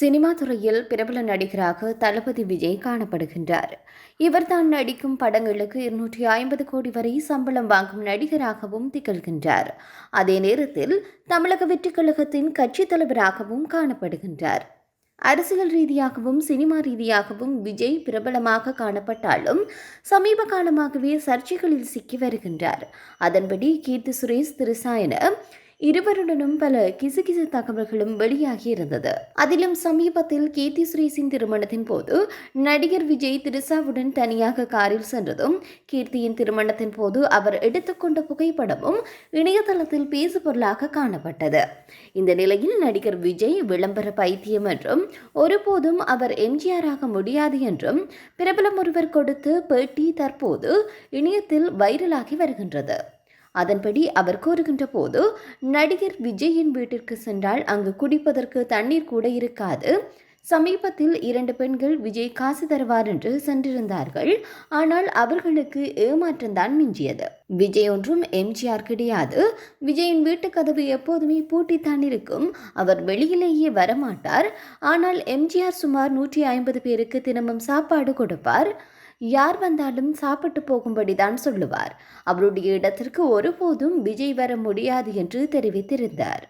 Cinema துறையில் பிரபல நடிகராக தளபதி விஜய் காணப்படுகின்றார். இவர் தான் நடிக்கும் படங்களுக்கு இருநூற்றி ஐம்பது கோடி வரை சம்பளம் வாங்கும் நடிகராகவும் திகழ்கின்றார். அதே நேரத்தில் தமிழக வெற்றிக் கழகத்தின் கட்சித் தலைவராகவும் காணப்படுகின்றார். அரசியல் ரீதியாகவும் சினிமா ரீதியாகவும் விஜய் பிரபலமாக காணப்பட்டாலும் சமீப காலமாகவே சர்ச்சைகளில் சிக்கி வருகின்றார். அதன்படி கீர்த்தி சுரேஷ் திருசாயன இருவருடனும் பல கிசுகிசு தகவல்களும் வெளியாகி இருந்தது அதிலும் சமீபத்தில் கீர்த்தி சுரேஷின் திருமணத்தின் போது நடிகர் விஜய் திருசாவுடன் தனியாக காரில் சென்றதும் கீர்த்தியின் திருமணத்தின் போது அவர் எடுத்துக்கொண்ட புகைப்படமும் இணையதளத்தில் பேசுபொருளாக காணப்பட்டது. இந்த நிலையில் நடிகர் விஜய் விளம்பர பைத்தியம் என்றும் ஒருபோதும் அவர் எம்ஜிஆராக முடியாது என்றும் பிரபலம் ஒருவர் கொடுத்து பேட்டி தற்போது இணையத்தில் வைரலாகி வருகின்றது. அதன்படி அவர் கூறுகின்ற போது நடிகர் விஜயின் வீட்டிற்கு சென்றால் அங்கு குடிப்பதற்கு தண்ணீர் கூட இருக்காது. சமீபத்தில் இரண்டு பெண்கள் விஜய் காசு தருவார் என்று சென்றிருந்தார்கள். ஆனால் அவர்களுக்கு ஏமாற்றம்தான் மிஞ்சியது. விஜய் ஒன்றும் எம்ஜிஆர் கிடையாது. விஜயின் வீட்டு கதவு எப்போதுமே பூட்டித்தான் இருக்கும். அவர் வெளியிலேயே வரமாட்டார். ஆனால் எம்ஜிஆர் சுமார் நூற்றி ஐம்பது பேருக்கு தினமும் சாப்பாடு கொடுப்பார். யார் வந்தாலும் சாப்பிட்டு போகும்படி தான் சொல்லுவார். அவருடைய இடத்திற்கு ஒருபோதும் விஜய் வர முடியாது என்று தெரிவித்திருந்தார்.